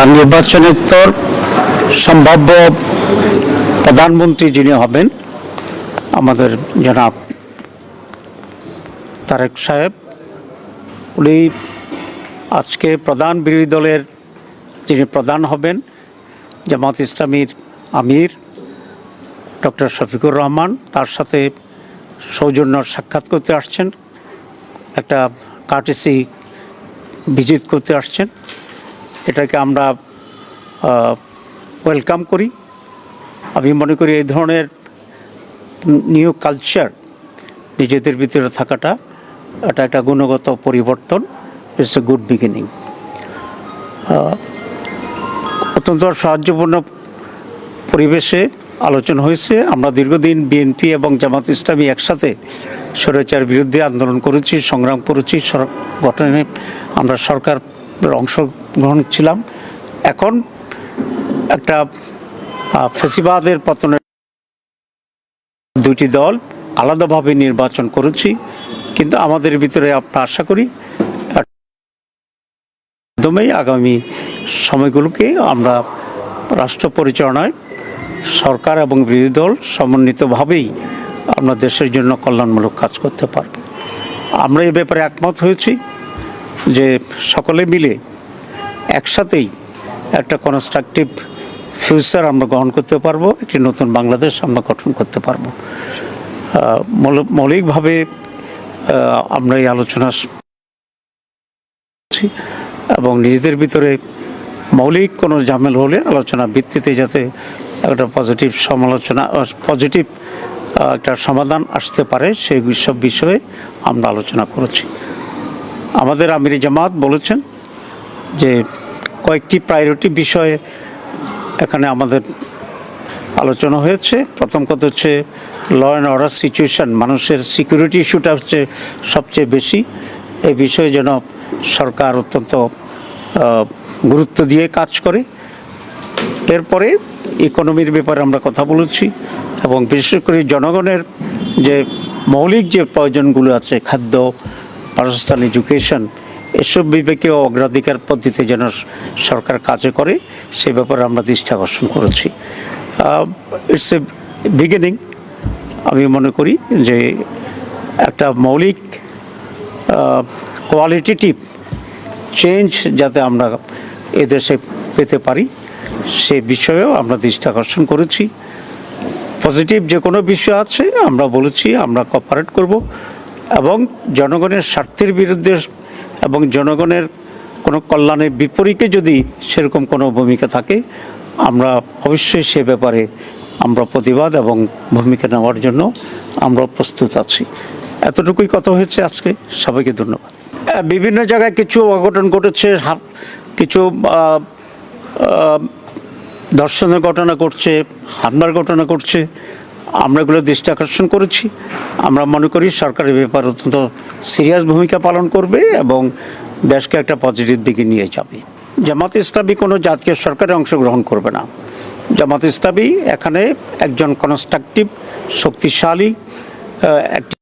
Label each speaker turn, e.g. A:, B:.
A: আর নির্বাচনের তোর সম্ভাব্য প্রধানমন্ত্রী যিনি হবেন, আমাদের জনাব তারেক সাহেব, উনি আজকে প্রধান বিরোধী দলের যিনি প্রধান হবেন, জামাত ইসলামীর আমির ডক্টর শফিকুর রহমান, তার সাথে সৌজন্য সাক্ষাৎ করতে আসছেন, একটা কার্টিসি ভিজিট করতে আসছেন। এটাকে আমরা ওয়েলকাম করি। আমি মনে করি এই ধরনের নিউ কালচার নিজেদের ভিতরে থাকাটা, এটা একটা গুণগত পরিবর্তন ইটস এ গুড বিগিনিং অত্যন্ত সাহায্যপূর্ণ পরিবেশে আলোচনা হয়েছে। আমরা দীর্ঘদিন বিএনপি এবং জামাত ইসলামী একসাথে স্বৈরাচার বিরুদ্ধে আন্দোলন করেছি, সংগ্রাম করেছি গঠনে আমরা সরকার অংশগ্রহণ ছিলাম। এখন একটা ফেসিবাদের পতনের দুটি দল আলাদাভাবে নির্বাচন করেছি, কিন্তু আমাদের ভিতরে আমরা আশা করি মাধ্যমেই আগামী সময়গুলোকে আমরা রাষ্ট্র পরিচালনায় সরকার এবং বিরোধী দল সমন্বিতভাবেই আমরা দেশের জন্য কল্যাণমূলক কাজ করতে পারব। আমরা এ ব্যাপারে একমত হয়েছি। যে সকলে মিলে একসাথেই একটা কনস্ট্রাকটিভ ফিউচার আমরা গ্রহণ করতে পারব, একটি নতুন বাংলাদেশ আমরা গঠন করতে পারব। মৌল- মৌলিকভাবে আমরা এই আলোচনা এবং নিজেদের ভিতরে মৌলিক কোনো ঝামেল হলে আলোচনা ভিত্তিতে যাতে একটা পজিটিভ সমালোচনা পজিটিভ একটা সমাধান আসতে পারে, সেই সব বিষয়ে আমরা আলোচনা করেছি। আমাদের আমির জামাত বলেছেন যে কয়েকটি প্রায়োরিটি বিষয়ে এখানে আমাদের আলোচনা হয়েছে। প্রথম কথা হচ্ছে ল অ্যান্ড অর্ডার সিচুয়েশন মানুষের সিকিউরিটি ইস্যুটা হচ্ছে সবচেয়ে বেশি। এই বিষয়ে যেন সরকার অত্যন্ত গুরুত্ব দিয়ে কাজ করে। এরপরে ইকোনমির ব্যাপারে আমরা কথা বলেছি এবং বিশেষ করে জনগণের যে মৌলিক যে প্রয়োজনগুলো আছে, খাদ্য বাসস্থান এডুকেশন এসব বিবেকে অগ্রাধিকার পদ্ধতিতে যেন সরকার কাজে করে, সে ব্যাপারে আমরা দৃষ্টি আকর্ষণ করেছি। ইটস এ বিগিনিং আমি মনে করি যে একটা মৌলিক কোয়ালিটিটিভ চেঞ্জ যাতে আমরা এদেশে পেতে পারি, সে বিষয়েও আমরা দৃষ্টি আকর্ষণ করেছি। পজিটিভ যে কোনো বিষয় আছে, আমরা বলেছি, আমরা কপারেট করব। এবং জনগণের স্বার্থের বিরুদ্ধে এবং জনগণের কোনো কল্যাণের বিপরীতে যদি সেরকম কোনো ভূমিকা থাকে, আমরা অবশ্যই সে ব্যাপারে আমরা প্রতিবাদ এবং ভূমিকা নেওয়ার জন্য আমরা প্রস্তুত আছি। এতটুকুই কথা হয়েছে আজকে। সবাইকে ধন্যবাদ। বিভিন্ন জায়গায় কিছু অঘটন ঘটেছে কিছু ধর্ষণের ঘটনা ঘটছে, হামলার ঘটনা ঘটছে। আমরা এগুলো দৃষ্টি আকর্ষণ করেছি। আমরা মনে করি সরকার এ ব্যাপার অত্যন্ত সিরিয়াস ভূমিকা পালন করবে এবং দেশকে একটা পজিটিভ দিকে নিয়ে যাবে। জামাত ইসলামী কোনো জাতীয় সরকারে অংশগ্রহণ করবে না। জামাত ইসলামী এখানে একজন কনস্ট্রাকটিভ, শক্তিশালী একটি